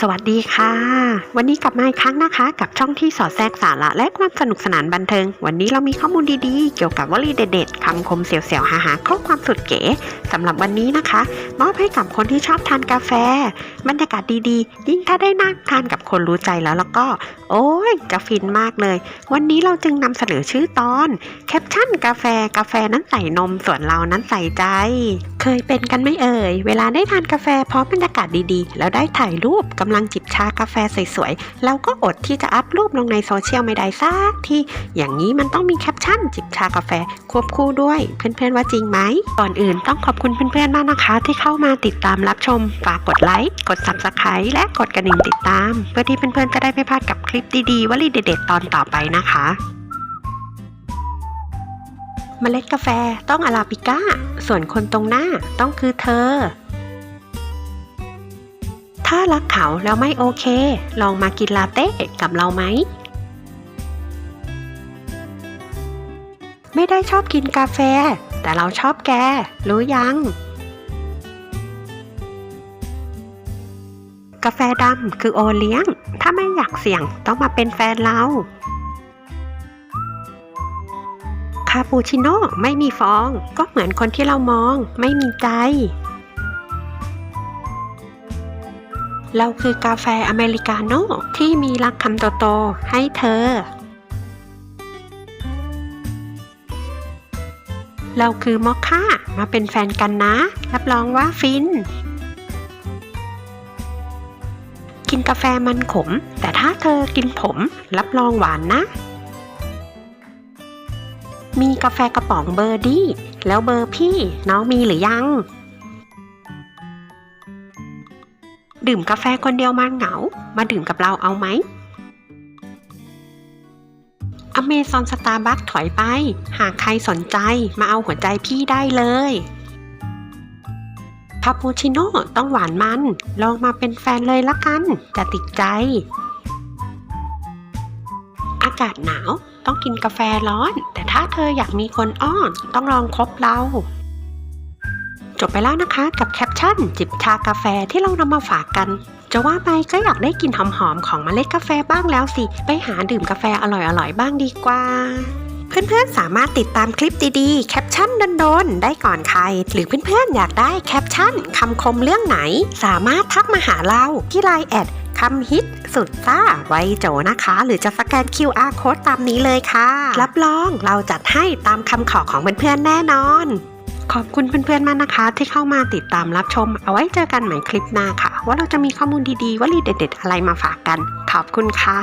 สวัสดีค่ะ วันนี้กลับมาอีกครั้งนะคะ กับช่องที่สอดแทรกสาระและความสนุกสนานบันเทิง วันนี้เรามีข้อมูลดีๆ เกี่ยวกับวลีเด็ดๆคำคมเสียวๆหาๆข้อความสุดเก๋สำหรับวันนี้นะคะมอบให้กับคนที่ชอบทานกาแฟ บรรยากาศดีๆ ยิ่งถ้าได้นั่งทานกับคนรู้ใจแล้วแล้วก็ โอ้ยจะฟินมากเลย วันนี้เราจึงนำเสนอชื่อตอนแคปชั่นกาแฟกาแฟนั้นใส่นมส่วนเรานั้นใส่ใจเคยเป็นกันไม่เอ่ย เวลาได้ทานกาแฟพร้อมบรรยากาศดีๆ แล้วได้ถ่ายรูปกำลังจิบชากาแฟสวยๆ เราก็อดที่จะอัพรูปลงในโซเชียลไม่ได้สักที่อย่างนี้มันต้องมีแคปชั่นจิบชากาแฟควบคู่ด้วย เพื่อนๆว่าจริงไหม ก่อนอื่นต้องขอบคุณเพื่อนๆมากนะคะ ที่เข้ามาติดตามรับชม ฝากกดไลค์ กด subscribe และกดกระดิ่งติดตาม เพื่อที่เพื่อนๆจะได้ไม่พลาดกับคลิปดีๆวลีเด็ดๆตอนต่อไปนะคะ เมล็ดกาแฟต้องอาราบิก้า ส่วนคนตรงหน้าต้องคือเธอ ถ้ารักเขาแล้วไม่โอเค ลองมากินลาเต้กับเราไหม ไม่ได้ชอบกินกาแฟ แต่เราชอบแก รู้ยัง กาแฟดำคือโอเลี้ยง ถ้าไม่อยากเสี่ยงต้องมาเป็นแฟนเราาปูชิโน่ไม่มีฟอง ก็เหมือนคนที่เรามอง ไม่มีใจ เราคือกาแฟอเมริกาโน่ที่มีรักคำโตๆให้เธอ เราคือมอคค่ามาเป็นแฟนกันนะ รับรองว่าฟินกินกาแฟมันขม แต่ถ้าเธอกินผม รับรองหวานนะ มีกาแฟกระป๋องเบอร์ดี้ แล้วเบอร์พี่น้องมีหรือยัง ดื่มกาแฟคนเดียวมาเหงา มาดื่มกับเราเอาไหม อเมซอนสตาร์บัคถอยไป หากใครสนใจมาเอาหัวใจพี่ได้เลยคาปูชิโน่ต้องหวานมัน ลองมาเป็นแฟนเลยละกัน จะติดใจากาศหนาว ต้องกินกาแฟร้อน แต่ถ้าเธออยากมีคนอ้อน ต้องลองคบเรา จบไปแล้วนะคะกับแคปชั่น จิบชากาแฟที่เรานำมาฝากกันจะว่าไปก็อยากได้กลิ่นหอมๆของเมล็ดกาแฟบ้างแล้วสิ ไปหาดื่มกาแฟอร่อยๆบ้างดีกว่า เพื่อนๆสามารถติดตามคลิปดีๆ แคปชั่นโดนๆได้ก่อนใคร หรือเพื่อนๆอยากได้แคปชั่นคำคมเรื่องไหน สามารถทักมาหาเราที่ไลน์แอด คำฮิตสุดซ่าไวโจนะคะ หรือจะสแกน QR code ตามนี้เลยค่ะ รับรองเราจัดให้ตามคำขอของเพื่อนๆแน่นอน ขอบคุณเพื่อนๆมากนะคะ ที่เข้ามาติดตามรับชม เอาไว้เจอกันใหม่คลิปหน้าค่ะ ว่าเราจะมีข้อมูลดีๆวลีเด็ดๆอะไรมาฝากกัน ขอบคุณค่ะ